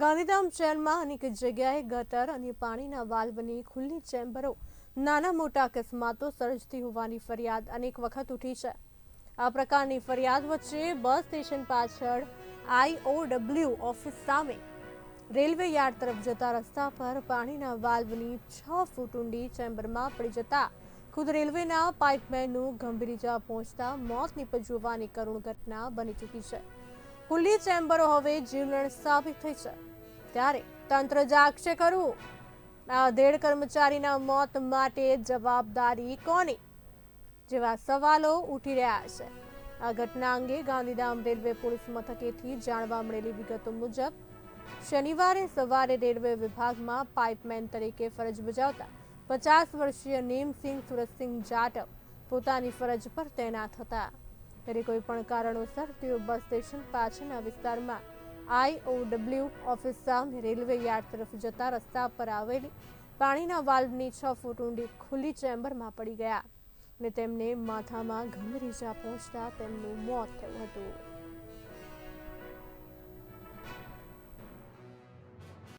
ગાંધીધામ શહેરમાં અનેક જગ્યાએ ગટર અને પાણીના વાલ્વની ખુલ્લી ચેમ્બરો નાના મોટા અકસ્માતો સર્જતી હોવાની ફરિયાદ અનેક વખત ઉઠી છે. આ પ્રકારની ફરિયાદ વચ્ચે બસ સ્ટેશન પાછળ આઈઓડબ્લ્યુ ઓફિસ સામે રેલવે યાર્ડ તરફ જતા રસ્તા પર પાણીના વાલ્વની છ ફૂટ ઊંડી ચેમ્બરમાં પડી જતા ખુદ રેલવેના પાઇપમેનનું ગંભીર ઇજા પહોંચતા મોત નીપજ્યું કરુણ ઘટના બની ચૂકી છે. ખુલ્લી ચેમ્બરો હવે જીવલેણ સાબિત થઈ છે. ત્યારે તંત્ર જાગશે ખરું? આ અધેડ કર્મચારીના મોત માટે જવાબદારી કોની? જેવા સવાલો ઉઠી રહ્યા છે. આ ઘટના અંગે ગાંધીધામ રેલવે પોલીસ મથકેથી જાણવા મળેલી વિગતો મુજબ, શનિવારે સવારે રેલવે વિભાગમાં પાઇપમેન તરીકે ફરજ બજાવતા પચાસ વર્ષીય નેમસિંહ સુરતસિંહ જાટવ પોતાની ફરજ પર તૈનાત હતા. ત્યારે કોઈ પણ કારણોસર તેઓ બસ સ્ટેશન પાછળના વિસ્તારમાં આઈઓડબ્લ્યુ ઓફિસ સામે રેલવે યાર્ડ તરફ જતા રસ્તા પર આવેલી પાણીના વાલ્વની છ ફૂટ ઊંડી ખુલ્લી ચેમ્બરમાં પડી ગયા અને તેમને માથામાં ગંભીર ઈજા પહોંચતા તેમનું મોત થયું હતું.